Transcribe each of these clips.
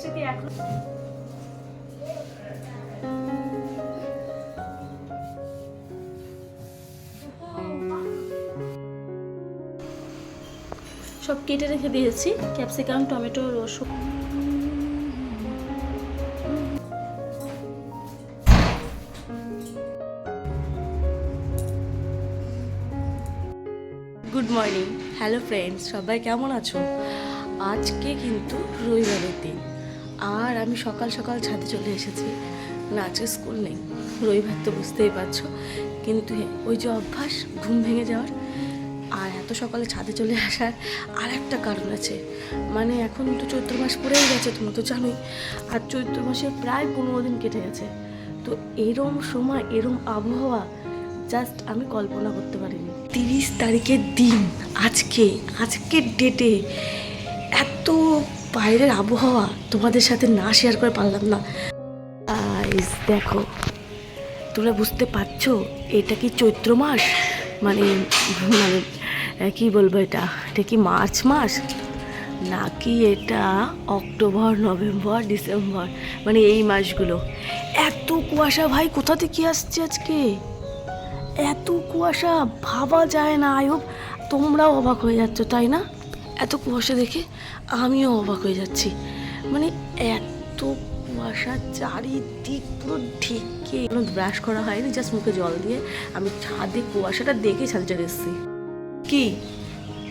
স্মৃতি এখন। সব কেটে রেখে দিয়েছি। ক্যাপসিকাম টমেটো রসুন। গুড মর্নিং হ্যালো ফ্রেন্ডস সবাই কেমন আছো? আজকে কিন্তু আর আমি সকাল সকাল ছাদে চলে এসেছি। না আজকে স্কুল নেই। রবিবার তো বুঝতেই পারছ। কিন্তু ওই যে অভ্যাস, ঘুম ভেঙে যাওয়ার, আর এত সকালে ছাদে চলে আসার আর একটা কারণ আছে। মানে এখন তো চৈত্র মাস পড়েই গেছে তোমরা তো জানোই। আর চৈত্র মাসে প্রায় পনেরো দিন কেটে গেছে। তো এরম সময়, এরম আবহাওয়া জাস্ট আমি কল্পনা করতে পারিনি। তিরিশ তারিখের দিন, আজকে, আজকের ডেটে এত বাইরের আবহাওয়া তোমাদের সাথে না শেয়ার করে পারলাম না। দেখো, তোমরা বুঝতে পারছ এটা কি চৈত্র মাস? মানে মানে কি বলব এটা? এটা কি মার্চ মাস? নাকি এটা অক্টোবর, নভেম্বর, ডিসেম্বর? মানে এই মাসগুলো। এত কুয়াশা ভাই, কোথা থেকে আসছে আজকে? এত কুয়াশা, ভাবা যায় না আয়ব তোমরাও অবাক হয়ে যাচ্ছ, তাই না? এত কুয়াশা দেখে আমিও অবাক হয়ে যাচ্ছি। মানে এত কুয়াশা, চারিদিক পুরো ঢেকে। ব্রাশ করা হয়নি জাস্ট মুখে জল দিয়ে আমি ছাদে কুয়াশাটা দেখে ছাদে চলে এসেছি। কি?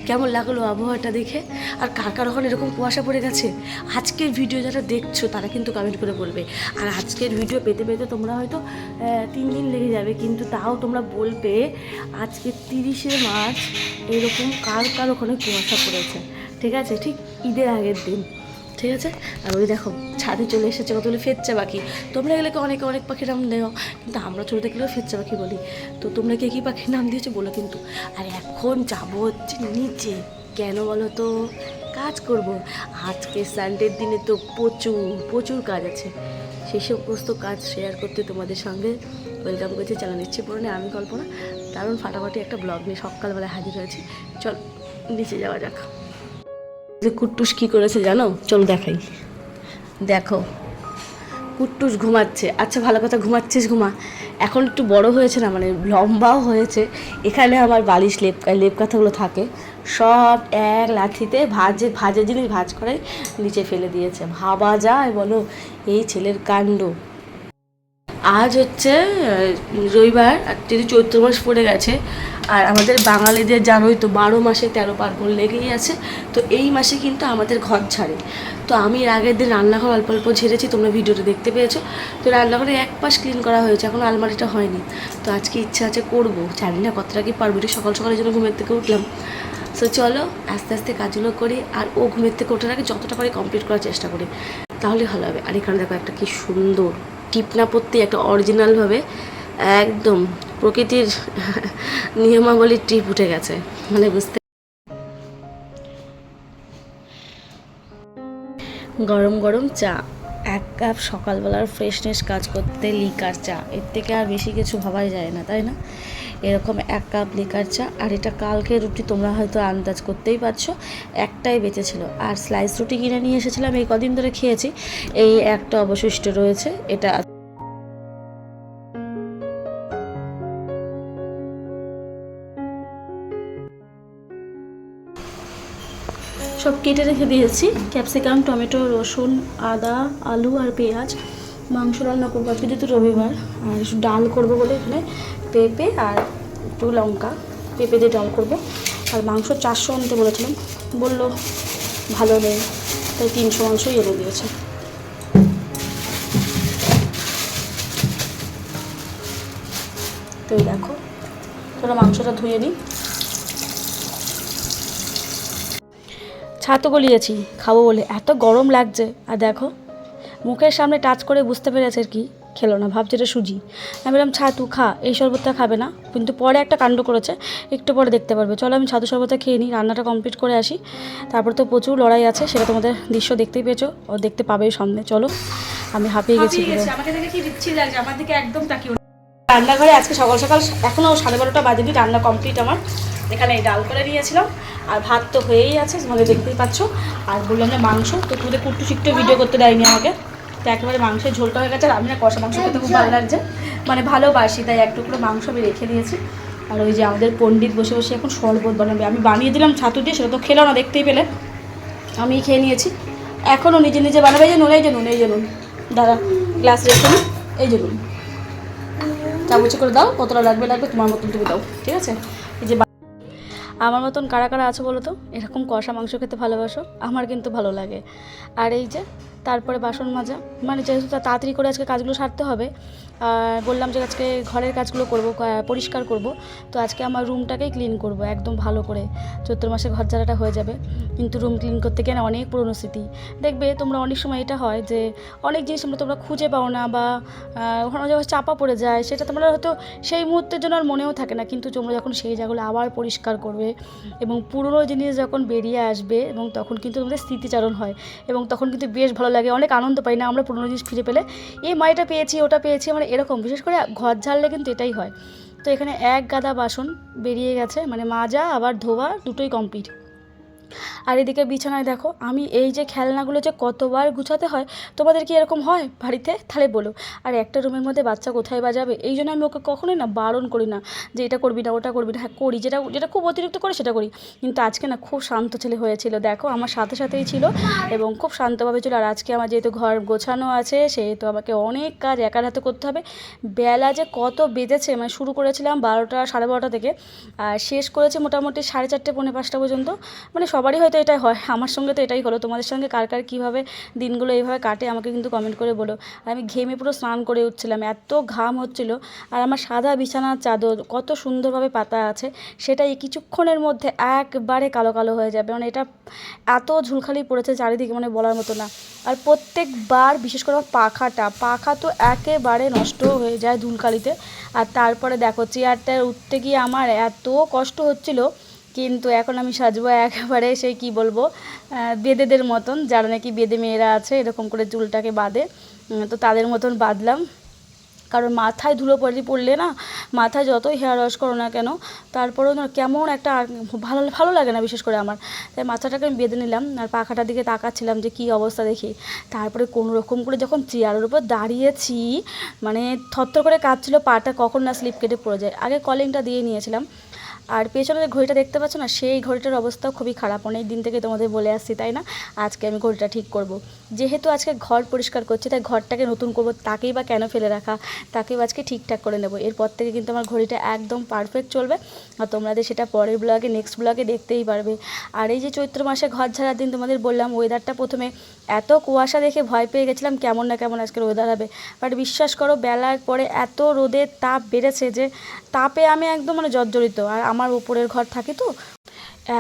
কেমন লাগল আবহাওয়াটা দেখে? আর কার কার ওখানে এরকম কুয়াশা পড়ে গেছে? আজকের ভিডিও যারা দেখছ, তারা কিন্তু কমেন্ট করে বলবে। আর আজকের ভিডিও পেতে পেতে তোমরা হয়তো তিন দিন লেগে যাবে, কিন্তু তাও তোমরা বলবে, আজকে তিরিশে মার্চ এরকম কার কার ওখানে কুয়াশা পড়েছে। ঠিক আছে? ঠিক ঈদের আগের দিন। ঠিক আছে আর ওই দেখো, ছাদে চলে এসেছে, কতগুলো ফেচ্চা পাখি। তোমরা এগুলোকে অনেকে অনেক পাখির নাম দেও, কিন্তু আমরা ছোটো থেকে ফেচ্চা পাখি বলি। তো তোমরা কে কী পাখির নাম দিয়েছ বলো কিন্তু। আর এখন যাব হচ্ছে নিচে। কেন বলো তো? কাজ করব। আজকে সানডের দিনে তো প্রচুর প্রচুর কাজ আছে। সেই সমস্ত কাজ শেয়ার করতে তোমাদের সঙ্গে ওয়েলকাম করছি। চ্যানেল ইচ্ছে পূরণে আমি কল্পনা। দারুণ ফাটাফাটি একটা ব্লগ নিয়ে সকালবেলায় হাজির হয়েছি। চল, নিচে যাওয়া যাক। যে কুট্টুস কী করেছে জানো? চলো দেখাই। দেখো, কুট্টুস ঘুমাচ্ছে। আচ্ছা ভালো কথা, ঘুমাচ্ছিস, ঘুমা। এখন একটু বড় হয়েছে না মানে লম্বাও হয়েছে। এখানে আমার বালিশ লেপকা লেপকাথাগুলো থাকে। সব এক লাঠিতে ভাজে ভাজে জিনিস ভাজ করে নিচে ফেলে দিয়েছে। ভাবা যায় বলো, এই ছেলের কাণ্ড। আজ হচ্ছে রবিবার যদি চৈত্র মাস পড়ে গেছে, আর আমাদের বাঙালিদের জানোই তো বারো মাসে তেরো পার্বণ লেগেই আছে, তো এই মাসে কিন্তু আমাদের ঘর ছাড়ে। তো আমি এর আগের দিন রান্নাঘর অল্প অল্প ঝেড়েছি, তোমরা ভিডিওটা দেখতে পেয়েছ। তো রান্নাঘরে এক পাশ ক্লিন করা হয়েছে, এখন আলমারিটা হয়নি। তো আজকে ইচ্ছা আছে করব, জানি না কতটা কি পারব, একটু সকাল সকালের জন্য ঘুমের থেকে উঠলাম। সো চলো, আস্তে আস্তে কাজগুলো করি, আর ও ঘুমের থেকে ওঠার আগে যতটা পারি কমপ্লিট করার চেষ্টা করি। তাহলে ভালো হবে। আর এখানে দেখো একটা কি সুন্দর টিপনা পত্তি একটা অরিজিনালভাবে একদম প্রকৃতির নিয়মাবলীর টিপ উঠে গেছে মানে বুঝতে গরম গরম চা, এক কাপ সকালবেলার ফ্রেশনেস কাজ করতে লিকার চা, এর থেকে আর বেশি কিছু ভাবাই যায় না, তাই না? এরকম এক কাপ লিকার চা, আর এটা কালকে রুটি তোমরা হয়তো আন্দাজ করতেই পারছ, একটাই বেঁচেছিল। আর স্লাইস রুটি কিনে নিয়ে এসেছিলাম, এই কদিন ধরে খেয়েছি। এই একটা অবশিষ্ট রয়েছে, এটা সব কেটে রেখে দিয়েছি। ক্যাপসিকাম টমেটো রসুন, আদা, আলু আর পেঁয়াজ। মাংস রান্না করব আজকে যেহেতু রবিবার, আর ডাল করব বলে এখানে পেঁপে আর একটু লঙ্কা, পেঁপে দিয়ে ডাল করব। আর মাংস চারশো আনতে বলেছিলাম, বলল ভালো নেই, তাই তিনশো মাংসই এনে দিয়েছে। তো দেখো তোরা মাংসটা ধুয়ে নিই। ছাতু গলিয়েছি, খাব বলে, এত গরম লাগছে, আর দেখো মুখের সামনে টাচ করে বুঝতে পেরেছে আর কি? খেলো না ভাবছে এটা সুজি। আমি বললাম ছাতু খা এই শরবতটা খাবে না। কিন্তু পরে একটা কাণ্ড করেছে একটু পরে দেখতে পারবে। চলো আমি ছাতু শরবতটা খেয়ে নিই রান্নাটা কমপ্লিট করে আসি। তারপর তো প্রচুর লড়াই আছে সেটা তোমাদের দৃশ্য দেখতেই পেয়েছ ও দেখতে পাবেই সামনে। চলো আমি হাঁপিয়ে গেছি। আমাকে দেখে কি বিচ্ছিরি লাগছে আমার দিকে একদম রান্নাঘরে আজকে সকাল সকাল এখনও সাড়ে বারোটা বাজেনি রান্না কমপ্লিট আমার। এখানে এই ডাল করে নিয়েছিলাম আর ভাত তো হয়েই আছে তোমাদের দেখতেই পাচ্ছ। আর বললাম যে মাংস তো তোমাদের কুট্টু শিকটু ভিডিও করতে দেয়নি আমাকে। তো একেবারে মাংসের ঝোলটা হয়ে গেছে। আর আমি না কষা মাংস খেতে খুব ভালো লাগছে। মানে ভালোবাসি, তাই এক টুকরো মাংস আমি রেখে দিয়েছি। আর ওই যে আমাদের পণ্ডিত বসে বসে এখন শরবত বানাবে। আমি বানিয়ে দিলাম ছাতু দিয়ে, সেটা তো খেলো না, দেখতেই পেলে। আমি খেয়ে নিয়েছি। এখনও নিজে নিজে বানাবে যে নুন, এই যে নুন, এই যে নুন। দাদা গ্লাস রেখে নুন এই যে নুন। চামচে করে দাও, কতটা লাগবে লাগবে তোমার মতন তুমি দাও, ঠিক আছে? এই যে আমার মতন কারা কারা আছে বলো তো? এরকম কষা মাংস খেতে ভালোবাসো, আমার কিন্তু ভালো লাগে। আর এই যে তারপরে বাসন মাজা। মানে যেহেতু তাড়াতাড়ি করে আজকে কাজগুলো সারতে হবে বললাম যে আজকে ঘরের কাজগুলো করব পরিষ্কার করব। তো আজকে আমার রুমটাকেই ক্লিন করব, একদম ভালো করে। চৈত্র মাসে ঘর ঝাড়াটা হয়ে যাবে। কিন্তু রুম ক্লিন করতে না অনেক পুরনো স্মৃতি। দেখবে তোমরা অনেক সময় এটা হয় যে অনেক জিনিস আমরা তোমরা খুঁজে পাও না বা ওখানে যখন চাপা পড়ে যায়, সেটা তোমরা হয়তো সেই মুহূর্তের জন্য আর মনেও থাকে না। কিন্তু তোমরা যখন সেই জায়গাগুলো আবার পরিষ্কার করবে এবং পুরনো জিনিস যখন বেরিয়ে আসবে এবং তখন কিন্তু তোমাদের স্মৃতিচারণ হয় এবং তখন কিন্তু বেশ ভালো লাগে, অনেক আনন্দ পাই না আমরা পুরনো জিনিস ফিরে পেলে। এই মা এটা পেয়েছি, ওটা পেয়েছি মানে এরকম, বিশেষ করে ঘর ঝাড়লে কিন্তু এটাই হয়। তো এখানে এক গাদা বাসন বেরিয়ে গেছে মানে মাজা, আবার ধোয়া, দুটোই কমপ্লিট আর এদিকে বিছানায় দেখো, আমি এই যে খেলনাগুলো যে কতবার গুছাতে হয়, তোমাদের কি এরকম হয় বাড়িতে? তাহলে বলো। আর একটা রুমের মধ্যে বাচ্চা কোথায় বাজাবে এই জন্য আমি ওকে কখনোই না বারণ করি না যে এটা করবি না, ওটা করবি না। হ্যাঁ করি, যেটা যেটা খুব অতিরিক্ত করে সেটা করি। কিন্তু আজকে না খুব শান্ত ছেলে হয়েছিল। দেখো, আমার সাথে সাথেই ছিল এবং খুব শান্তভাবে ছিল। আর আজকে আমার যেহেতু ঘর গোছানো আছে, সেহেতু আমাকে অনেক কাজ একার হাতে করতে হবে। বেলা যে কত বেজেছে মানে শুরু করেছিলাম বারোটা, সাড়ে বারোটা থেকে, আর শেষ করেছে মোটামুটি সাড়ে চারটে, পৌনে পাঁচটা পর্যন্ত। মানে সবারই হয়তো এটাই হয়, আমার সঙ্গে তো এটাই হলো। তোমাদের সঙ্গে কার কার কীভাবে দিনগুলো এইভাবে কাটে আমাকে কিন্তু কমেন্ট করে বলো। আর আমি ঘেমে পুরো স্নান করে উঠছিলাম, এত ঘাম হচ্ছিল। আর আমার সাদা বিছানার চাদর কত সুন্দরভাবে পাতা আছে, সেটা এই কিছুক্ষণের মধ্যে একবারে কালো কালো হয়ে যাবে। মানে এটা এত ঝুলখালি পড়েছে চারিদিকে মানে বলার মতো না। আর প্রত্যেকবার, বিশেষ করে পাখাটা, পাখা তো একেবারে নষ্ট হয়ে যায় ধুলকালিতে। আর তারপরে দেখো চেয়ারটায় উঠতে গিয়ে আমার এত কষ্ট হচ্ছিল কিন্তু এখন আমি সাজবো একেবারে সেই কি বলব বেদেদের মতন। যারা নাকি বেদে মেয়েরা আছে, এরকম করে চুলটাকে বাঁধে। তো তাদের মতন বাঁধলাম। কারণ মাথায় ধুলো পড়ে পড়লে না, মাথায় যতই হেয়ার ওয়াশ করো না কেন, তারপরেও না কেমন একটা ভালো ভালো লাগে না বিশেষ করে আমার। তাই মাথাটাকে আমি বেঁধে নিলাম আর পাখাটার দিকে তাকাচ্ছিলাম যে কী অবস্থা দেখি। তারপরে কোনো রকম করে যখন চেয়ারের উপর দাঁড়িয়েছি মানে থরথর করে কাঁদছিল পাটা কখন না স্লিপ কেটে পড়ে যায়। আগে কলিংটা দিয়ে নিয়েছিলাম। আর পেছনে ঘড়িটা দেখতে পাচ্ছ না, সেই ঘড়িটার অবস্থাও খুবই খারাপ। অনেক দিন থেকে তোমাদের বলে আসছি, তাই না? আজকে আমি ঘড়িটা ঠিক করব। যেহেতু আজকে ঘর পরিষ্কার করছি, তাই ঘরটাকে নতুন করব, তাকেই বা কেন ফেলে রাখা? তাকেও আজকে ঠিকঠাক করে নেব। এরপর থেকে কিন্তু আমার ঘড়িটা একদম পারফেক্ট চলবে। আর তোমাদের সেটা পরের ব্লগে নেক্সট ব্লগে দেখতেই পারবে। আর এই যে চৈত্র মাসে ঘর ঝাড়ার দিন তোমাদের বললাম ওয়েদারটা প্রথমে এত কুয়াশা দেখে ভয় পেয়ে গেছিলাম, কেমন না কেমন আজকের ওয়েদার হবে। বাট বিশ্বাস করো, বেলার পরে এত রোদের তাপ বেড়েছে যে, তাপে আমি একদম মানে জর্জরিত। আর আমার উপরের ঘর থাকে তো?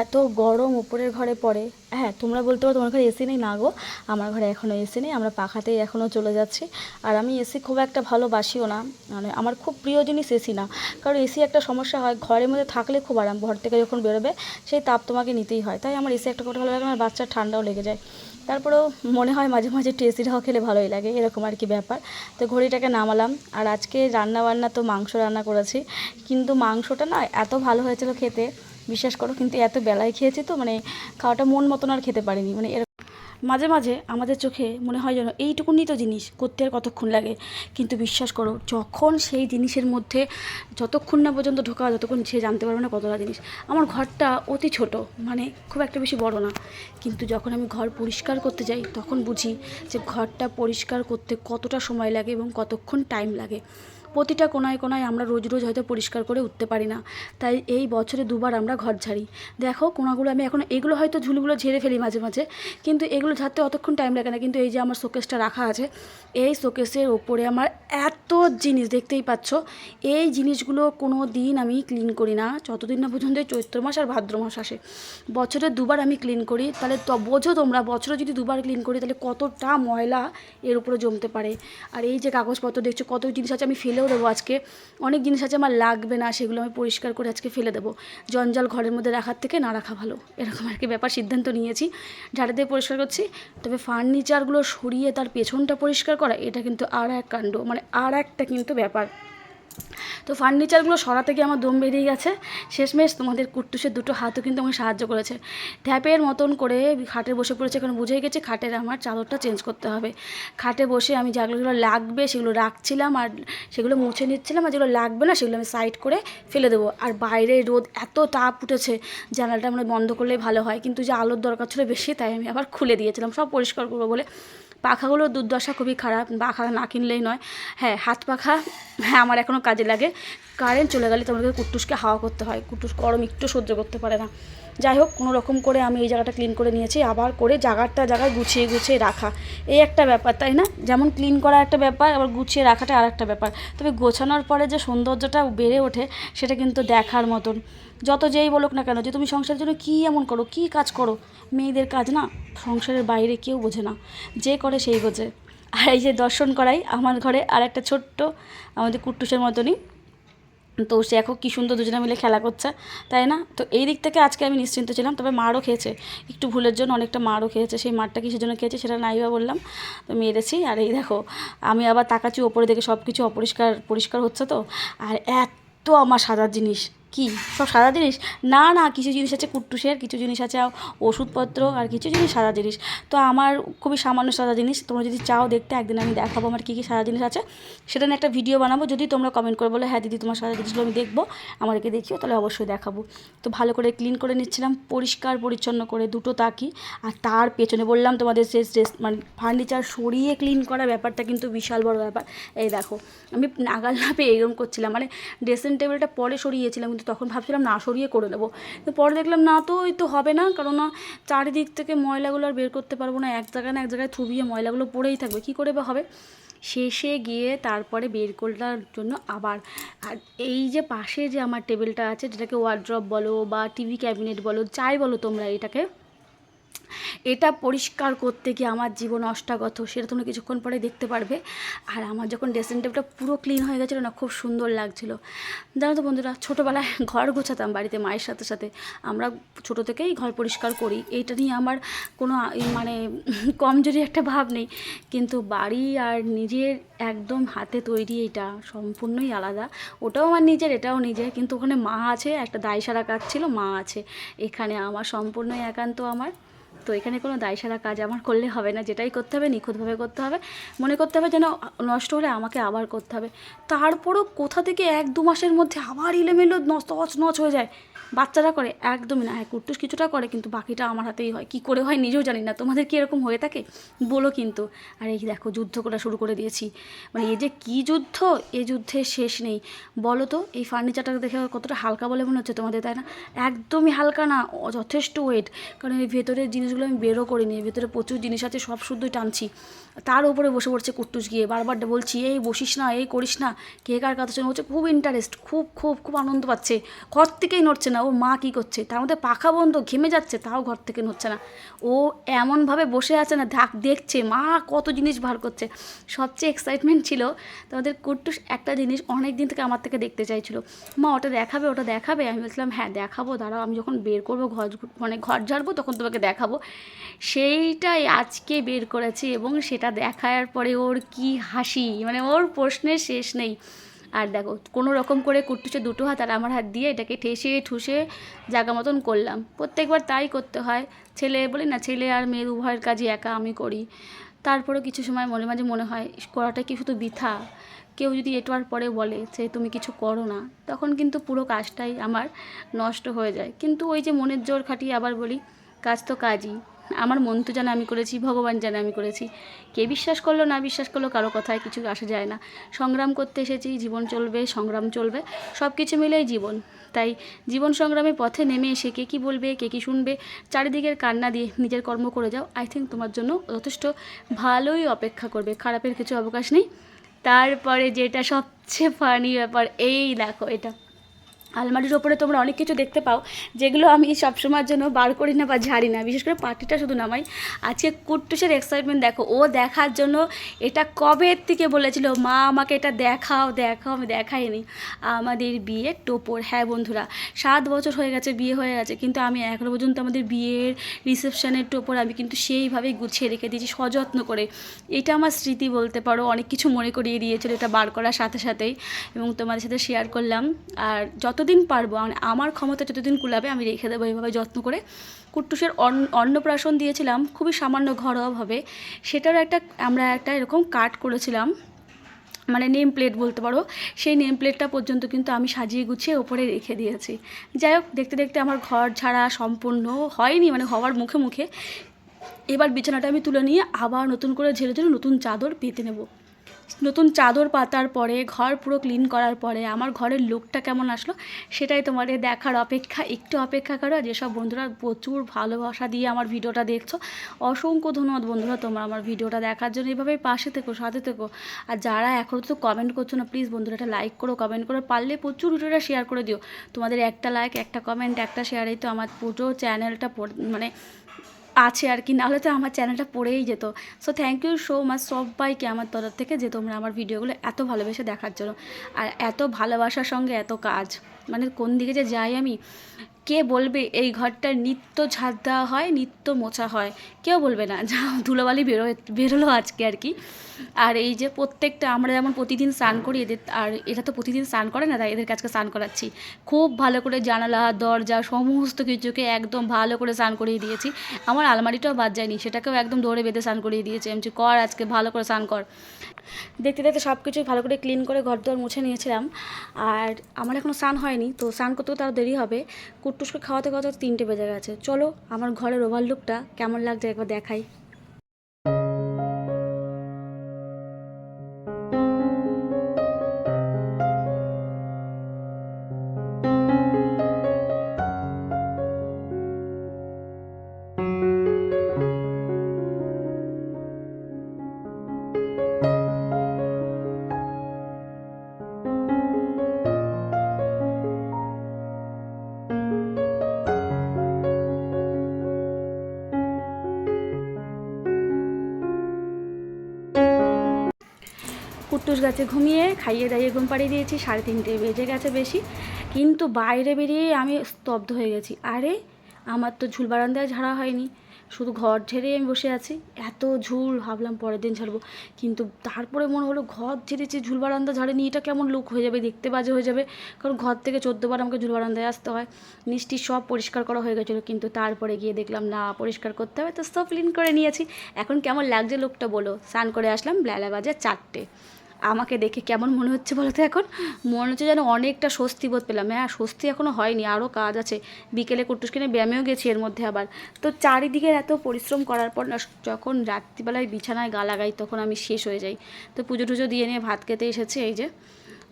এত গরম উপরের ঘরে পড়ে। হ্যাঁ তোমরা বলতে পারো তোমার ঘরে এসি নেই? না গো, আমার ঘরে এখনও এসি নেই, আমরা পাখাতেই এখনও চলে যাচ্ছি। আর আমি এসি খুব একটা ভালোবাসিও না। মানে আমার খুব প্রিয় জিনিস এসি না। কারণ এসি একটা সমস্যা হয়, ঘরের মধ্যে থাকলে খুব আরাম, ঘর থেকে যখন বেরোবে সেই তাপ তোমাকে নিতেই হয়। তাই আমার এসি একটা কথা ভালো লাগে, আমার বাচ্চার ঠান্ডাও লেগে যায়। তারপরেও মনে হয় মাঝে মাঝে টেসিরাও খেলে ভালোই লাগে, এরকম আর কি ব্যাপার। তো ঘড়িটাকে নামালাম, আর আজকে রান্না বান্না তো মাংস রান্না করেছি, কিন্তু মাংসটা না এত ভালো হয়েছিল খেতে, বিশ্বাস করো, কিন্তু এত বেলায় খেয়েছি তো মানে খাওয়াটা মন মতন আর খেতে পারিনি মানে মাঝে মাঝে আমাদের চোখে মনে হয় যেন এইটুকুনি তো জিনিস, করতে আর কতক্ষণ লাগে। কিন্তু বিশ্বাস করো, যখন সেই জিনিসের মধ্যে যতক্ষণ না পর্যন্ত ঢোকা, যতক্ষণ সে জানতে পারবে না কতটা জিনিস। আমার ঘরটা অতি ছোট মানে খুব একটা বেশি বড় না। কিন্তু যখন আমি ঘর পরিষ্কার করতে যাই, তখন বুঝি যে ঘরটা পরিষ্কার করতে কতটা সময় লাগে এবং কতক্ষণ টাইম লাগে। প্রতিটা কোনায় কোনায় আমরা রোজ রোজ হয়তো পরিষ্কার করে উঠতে পারি না। তাই এই বছরে দুবার আমরা ঘর ঝাড়ি। দেখো কোনাগুলো আমি এখন, এগুলো হয়তো ঝুলগুলো ঝেড়ে ফেলি মাঝে মাঝে, কিন্তু এগুলো ঝাড়তে অতক্ষণ টাইম লাগে না। কিন্তু এই যে আমার শোকেসটা রাখা আছে, এই শোকেসের ওপরে আমার এত জিনিস দেখতেই পাচ্ছ। এই জিনিসগুলো কোনো দিন আমি ক্লিন করি না। যতদিন না পর্যন্ত চৈত্র মাস আর ভাদ্র মাস আসে, বছরে দুবার আমি ক্লিন করি। তাহলে তো বোঝো তোমরা, বছরে যদি দুবার ক্লিন করি, তাহলে কতটা ময়লা এর উপরে জমতে পারে। আর এই যে কাগজপত্র দেখছ, কত জিনিস আছে আমি ফেলেও দেবো আজকে। অনেক জিনিস আছে আমার লাগবে না, সেগুলো আমি পরিষ্কার করে আজকে ফেলে দেবো। জঞ্জাল ঘরের মধ্যে রাখার থেকে না রাখা ভালো। এরকম আর কি ব্যাপার, সিদ্ধান্ত নিয়েছি। ঝাড়ে দিয়ে পরিষ্কার করছি, তবে ফার্নিচারগুলো সরিয়ে তার পেছনটা পরিষ্কার করা, এটা কিন্তু আর এক কাণ্ড মানে আর একটা কিন্তু ব্যাপার। তো ফার্নিচারগুলো সরাতে গিয়ে আমার দম বেরিয়ে গেছে। শেষমেশ তোমাদের কুট্টুসের দুটো হাতও কিন্তু আমাকে সাহায্য করেছে। ট্যাপের মতন করে খাটে বসে পড়েছে কারণ বুঝেই গেছে খাটের আমার চাদরটা চেঞ্জ করতে হবে। খাটে বসে আমি যেগুলো লাগবে সেগুলো রাখছিলাম আর সেগুলো মুছে নিচ্ছিলাম আর যেগুলো লাগবে না সেগুলো আমি সাইড করে ফেলে দেবো। আর বাইরে রোদ এত তাপ উঠেছে, জানালাটা আমরা বন্ধ করলেই ভালো হয়। কিন্তু যে আলোর দরকার ছিল বেশি, তাই আমি আবার খুলে দিয়েছিলাম। সব পরিষ্কার করব বলে। পাখাগুলোর দুর্দশা খুবই খারাপ, পাখা না কিনলেই নয়। হ্যাঁ হাত পাখা হ্যাঁ আমার এখনও কাজে লাগে। কারেন্ট চলে গেলে তোমাদের কুটুসকে হাওয়া করতে হয়। কুটুস গরম একটু সহ্য করতে পারে না। যাই হোক, কোনো রকম করে আমি এই জায়গাটা ক্লিন করে নিয়েছি। আবার করে জায়গাটা জায়গায় গুছিয়ে গুছিয়ে রাখা। এই একটা ব্যাপার, তাই না? যেমন ক্লিন করা একটা ব্যাপার, আবার গুছিয়ে রাখাটা আর একটা ব্যাপার। তবে গোছানোর পরে যে সৌন্দর্যটা বেড়ে ওঠে, সেটা কিন্তু দেখার মতন। যত যেই বলুক না কেন, যে তুমি সংসারের জন্য কী এমন করো, কী কাজ করো? মেয়েদের কাজ না সংসারের বাইরে কেউ বোঝে না। যে করে সেই বোঝে। আর এই যে দর্শন করাই আমার ঘরে আর একটা ছোট্ট আমাদের কুট্টুসের মতনই। তো সে এখন কী সুন্দর দুজনে মিলে খেলা করছে, তাই না? তো এই দিক থেকে আজকে আমি নিশ্চিন্ত ছিলাম, তবে মারও খেয়েছে। একটু ভুলের জন্য অনেকটা মারও খেয়েছে। সেই মারটা কিসের জন্য খেয়েছে সেটা নাই বা বললাম, তো মেরেছি। আর এই দেখো, আমি আবার তাকাচ্ছি ওপরে দেখে সব কিছু অপরিষ্কার, পরিষ্কার হচ্ছে তো। আর এত আমার সাজার জিনিস কি? সব সাদা জিনিস? না না, কিছু জিনিস আছে কুট্টুসের, কিছু জিনিস আছে ওষুধপত্র আর কিছু জিনিস সাদা জিনিস। তো আমার খুবই সামান্য সাদা জিনিস। তোমরা যদি চাও দেখতে, একদিন আমি দেখাবো আমার কী কী সাদা জিনিস আছে। সেটা নিয়ে একটা ভিডিও বানাবো। যদি তোমরা কমেন্ট করে বলে হ্যাঁ দিদি, তোমার সাদা জিনিসগুলো আমি দেখব, আমাদেরকে দেখিও, তাহলে অবশ্যই দেখাবো। তো ভালো করে ক্লিন করে নিচ্ছিলাম, পরিষ্কার পরিচ্ছন্ন করে দুটো তাকি। আর তার পেছনে বললাম তোমাদের ড্রেস মানে ফার্নিচার সরিয়ে ক্লিন করা ব্যাপারটা কিন্তু বিশাল বড় ব্যাপার। এই দেখো, আমি নাগাল না পেয়ে এরকম করছিলাম। মানে ড্রেসিং টেবিলটা পরে সরিয়েছিলাম কিন্তু তখন ভাবছিলাম না, সরিয়ে করে নেব। তো পরে দেখলাম না, তো ওই তো হবে না কারণ না চারিদিক থেকে ময়লাগুলো আর বের করতে পারব না, এক জায়গায় না এক জায়গায় থুবিয়ে ময়লাগুলো পড়েই থাকবে। কী করে বা হবে? শেষে গিয়ে তারপরে বের করার জন্য আবার, আর এই যে পাশে যে আমার টেবিলটা আছে, যেটাকে ওয়ার্ড্রপ বলো বা টিভি ক্যাবিনেট বলো, যাই বলো তোমরা এটাকে এটা পরিষ্কার করতে গিয়ে আমার জীবন অষ্টাগত, সেটা তোমরা কিছুক্ষণ পরে দেখতে পারবে। আর আমার যখন ড্রেসিং টেবিলটা পুরো ক্লিন হয়ে গেছিল না, খুব সুন্দর লাগছিল। জানো তো বন্ধুরা, ছোটোবেলায় ঘর গোছাতাম বাড়িতে মায়ের সাথে সাথে। আমরা ছোটো থেকেই ঘর পরিষ্কার করি। এইটা নিয়ে আমার কোনো মানে কমজোরি একটা ভাব নেই। কিন্তু বাড়ি আর নিজের একদম হাতে তৈরি এটা সম্পূর্ণই আলাদা। ওটাও আমার নিজের, এটাও নিজের। কিন্তু ওখানে মা আছে, একটা দায় সারা কাজ ছিল, মা আছে। এখানে আমার সম্পূর্ণই একান্ত আমার। তো এখানে কোনো দায়সারা কাজ আমার করলে হবে না, যেটাই করতে হবে, নিখুঁতভাবে করতে হবে। মনে করতে হবে যেন নষ্ট হলে আমাকে আবার করতে হবে। তারপরও কোথা থেকে এক দু মাসের মধ্যে আবার এলোমেলো নচ নচ হয়ে যায়। বাচ্চারা করে একদমই না। হ্যাঁ কুট্টুস কিছুটা করে, কিন্তু বাকিটা আমার হাতেই হয়। কি করে হয় নিজেও জানি না। তোমাদের কি এরকম হয়ে থাকে? বলো কিন্তু। আর এই দেখো, যুদ্ধ করা শুরু করে দিয়েছি। মানে এই যে কী যুদ্ধ এই যুদ্ধের শেষ নেই। বলো তো, এই ফার্নিচারটা দেখে কতটা হালকা বলে মনে হচ্ছে তোমাদের, তাই না? একদমই হালকা না যথেষ্ট ওয়েট কারণ এই ভেতরের জিনিসগুলো আমি বেরো করিনি। ভেতরে প্রচুর জিনিস আছে, সব শুদ্ধই টানছি। তার উপরে বসে পড়ছে কুট্টুস গিয়ে। বারবার বলছি, এই বসিস না, এই করিস না। কে কার কথা শুনে হচ্ছে খুব ইন্টারেস্ট খুব খুব খুব আনন্দ পাচ্ছে। ঘর থেকেই নড়ছে না। ওর মা কী করছে? তার মধ্যে পাখা বন্ধ, ঘেমে যাচ্ছে, তাও ঘর থেকে নড়ছে না। ও এমনভাবে বসে আছে না ধাক দেখছে, মা কত জিনিস বার করছে। সবচেয়ে এক্সাইটমেন্ট ছিল তোমাদের কুট্টুস একটা জিনিস অনেক দিন থেকে আমার থেকে দেখতে চাইছিল। মা, ওটা দেখাবে ওটা দেখাবে। আমি বলছিলাম হ্যাঁ দেখাবো, দাঁড়াও, আমি যখন বের করব ঘর মানে ঘর ঝাড়বো, তখন তোমাকে দেখাবো। সেইটাই আজকে বের করেছি এবং সেটা দেখার পরে ওর কি হাসি মানে ওর প্রশ্নের শেষ নেই। আর দেখো কোনো রকম করে কুট্টুসে দুটো হাত আর আমার হাত দিয়ে এটাকে ঠেসে, ঠুসে জায়গা মতন করলাম। প্রত্যেকবার তাই করতে হয়। ছেলে বলি না, ছেলে আর মেয়ের উভয়ের কাজই একা আমি করি। তারপরেও কিছু সময় মনে মাঝে মনে হয় করাটা কি শুধু বৃথা? কেউ যদি এটুয়ার পরে বলে যে, তুমি কিছু করো না, তখন কিন্তু পুরো কাজটাই আমার নষ্ট হয়ে যায়। কিন্তু ওই যে মনের জোর খাটিয়ে আবার বলি, কাজ তো কাজই। আমার মন তো জানে আমি করেছি, ভগবান জানে আমি করেছি। কে বিশ্বাস করল, না বিশ্বাস করল, কারও কথায় কিছু আসা যায় না। সংগ্রাম করতে এসেছি, জীবন চলবে, সংগ্রাম চলবে সব কিছু মিলেই জীবন। তাই জীবন সংগ্রামে পথে নেমে এসে কে কী বলবে, কে কী শুনবে, চারিদিকের কান্না দিয়ে নিজের কর্ম করে যাও। আই থিঙ্ক তোমার জন্য যথেষ্ট ভালোই অপেক্ষা করবে। খারাপের কিছু অবকাশ নেই। তারপরে যেটা সবচেয়ে ফানি ব্যাপার, এই দেখো এটা। আলমারির ওপরে তোমরা অনেক কিছু দেখতে পাও, যেগুলো আমি সবসময়ের জন্য বার করি না বা ঝাড়ি না। বিশেষ করে পার্টিটা শুধু নামাই আজকে কুট্টুসের এক্সাইটমেন্ট দেখো, ও দেখার জন্য এটা কবে থেকে বলেছিল, মা, আমাকে এটা দেখাও দেখাও, আমি দেখাইনি। আমাদের বিয়ে টোপর। হ্যাঁ বন্ধুরা, সাত বছর হয়ে গেছে, বিয়ে হয়ে গেছে, কিন্তু আমি এখনও পর্যন্ত আমাদের বিয়ের রিসেপশনের টোপর আমি কিন্তু সেইভাবেই গুছিয়ে রেখে দিয়েছি সযত্ন করে। এটা আমার স্মৃতি বলতে পারো, অনেক কিছু মনে করিয়ে দিয়েছিল এটা বার করার সাথে সাথেই এবং তোমাদের সাথে শেয়ার করলাম। আর যতদিন পারব মানে আমার ক্ষমতা যতদিন কুলাবে, আমি রেখে দেবো এইভাবে যত্ন করে। কুট্টুসের অন্ন অন্নপ্রাশন দিয়েছিলাম, খুবই সামান্য ঘরোয়াভাবে। সেটারও একটা, আমরা একটা এরকম কাট করেছিলাম মানে নেম প্লেট বলতে পারো। সেই নেম প্লেটটা পর্যন্ত কিন্তু আমি সাজিয়ে গুছিয়ে ওপরে রেখে দিয়েছি। যাই হোক, দেখতে দেখতে আমার ঘর ছাড়া সম্পূর্ণ হয়নি মানে হওয়ার মুখে মুখে। এবার বিছানাটা আমি তুলে নিয়ে আবার নতুন করে ঝেড়ে ঝেড়ে নতুন চাদর পেতে নেব। নতুন চাদর পাতার পরে, ঘর পুরো ক্লিন করার পরে, আমার ঘরের লুকটা কেমন আসলো সেটাই তোমাদের দেখার অপেক্ষা। একটু অপেক্ষা করো যেসব বন্ধুরা প্রচুর ভালোবাসা দিয়ে আমার ভিডিওটা দেখছ, অসংখ্য ধন্যবাদ বন্ধুরা তোমরা আমার ভিডিওটা দেখার জন্য। এইভাবেই পাশে থেকো, সাথে থেকো। আর যারা এখনও তো কমেন্ট করছ না প্লিজ বন্ধুরা একটা লাইক করো কমেন্ট করো। পারলে প্রচুর ভিডিওটা শেয়ার করে দিও। তোমাদের একটা লাইক একটা কমেন্ট একটা শেয়ারেই তো আমার পুরো চ্যানেলটা মানে আছে আর কি, নাহলে তো আমার চ্যানেলটা পড়েই যেত। So thank you so much সবাইকে আমার তরফ থেকে যে তোমরা আমার ভিডিওগুলো এত ভালোবেসে দেখার জন্য। আর এত ভালোবাসার সঙ্গে এত কাজ মানে কোন দিকে যে যাই আমি কে বলবে, এই ঘরটার নিত্য ঝাঁট দেওয়া হয়, নিত্য মোছা হয়? কেউ বলবে না। যা ধুলোবালি বেরো, বেরোলো আজকে আর কি। আর এই যে প্রত্যেকটা, আমরা যেমন প্রতিদিন স্নান করি, এদের, আর এটা তো প্রতিদিন স্নান করে না, তাই এদের কাছকে স্নান করাচ্ছি। খুব ভালো করে জানালা, দরজা, সমস্ত কিছুকে একদম ভালো করে স্নান করিয়ে দিয়েছি। আমার আলমারিটাও বাদ যায়নি, সেটাকেও একদম দৌড়ে বেঁধে স্নান করিয়ে দিয়েছি। আমি কর আজকে ভালো করে স্নান কর। দেখতে দেখতে সব কিছুই ভালো করে ক্লিন করে ঘর দর মুছে নিয়েছিলাম। আর আমার এখনও স্নান হয়নি, তো স্নান করতেও তার দেরি হবে। কুট্টুসকে খাওয়াতে খাওয়াতে তিনটে বেজে গেছে। চলো, আমার ঘরের ওভারলুকটা কেমন লাগছে একবার দেখাই। কুট্টুস গাছে ঘুমিয়ে খাইয়ে দাইয়ে ঘুম পাড়িয়ে দিয়েছি, সাড়ে তিনটে বেজে গেছে বেশি। কিন্তু বাইরে বেরিয়ে আমি স্তব্ধ হয়ে গেছি। আরে, আমার তো ঝুল বারান্দায় ঝাড়া হয়নি। শুধু ঘর ঝেড়ে আমি বসে আছি। এত ঝুল, ভাবলাম পরের দিন ছাড়বো কিন্তু তারপরে মনে হলো, ঘর ঝেড়েছি, ঝুল বারান্দা ঝাড়েনি, এটা কেমন লুক হয়ে যাবে, দেখতে বাজে হয়ে যাবে। কারণ ঘর থেকে চোদ্দোবার আমাকে ঝুল বারান্দায় আসতে হয়। নিশ্চয়ই সব পরিষ্কার করা হয়ে গেছিল, কিন্তু তারপরে গিয়ে দেখলাম, না, পরিষ্কার করতে হবে। তো সব ক্লিন করে নিয়েছি। এখন কেমন লাগছে লোকটা বলো? স্নান করে আসলাম, বেলা বাজে চারটে। আমাকে দেখে কেমন মনে হচ্ছে বলো তো এখন? মনে হচ্ছে যেন অনেকটা স্বস্তি বোধ পেলাম। হ্যাঁ স্বস্তি এখনও হয়নি আরও কাজ আছে। বিকেলে কুটুস কিনে ব্যায়ামেও গেছি এর মধ্যে আবার। তো চারিদিকে এত পরিশ্রম করার পর না, যখন রাত্রিবেলায় বিছানায় গা লাগাই তখন আমি শেষ হয়ে যাই। তো পুজো টুজো দিয়ে নিয়ে ভাত খেতে এসেছে এই যে।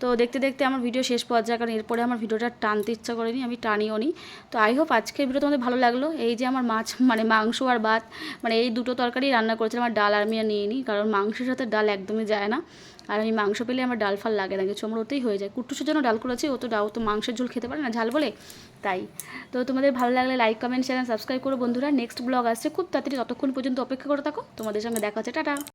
তো দেখতে দেখতে আমার ভিডিও শেষ পর্যায়ে কারণ এরপরে আমার ভিডিওটা টানতে ইচ্ছা করেনি, আমি টানিও নি। তো আই হোপ আজকের ভিডিও তোমাদের ভালো লাগল। এই যে আমার মাছ মানে মাংস আর ভাত মানে এই দুটো তরকারি রান্না করেছিলাম আর ডাল আর আমি আর নিয়ে নিই কারণ মাংসের সাথে ডাল একদমই যায় না। আর আমি মাংস পেলে আমার ডাল ফাল লাগে না ওতেই হয়ে যায়। কুট্টুসের জন্য ডাল করেছি, ও তো ডাল তো মাংসের ঝোল খেতে পারে না, ঝাল বলে? তাই। তো তোমাদের ভালো লাগলে লাইক কমেন্ট চ্যানেল সাবস্ক্রাইব করো বন্ধুরা। নেক্সট ব্লগ আসছে, খুব তাড়াতাড়ি, ততক্ষণ পর্যন্ত অপেক্ষা করে থাকো। তোমাদের সঙ্গে দেখা হচ্ছে, টাটা।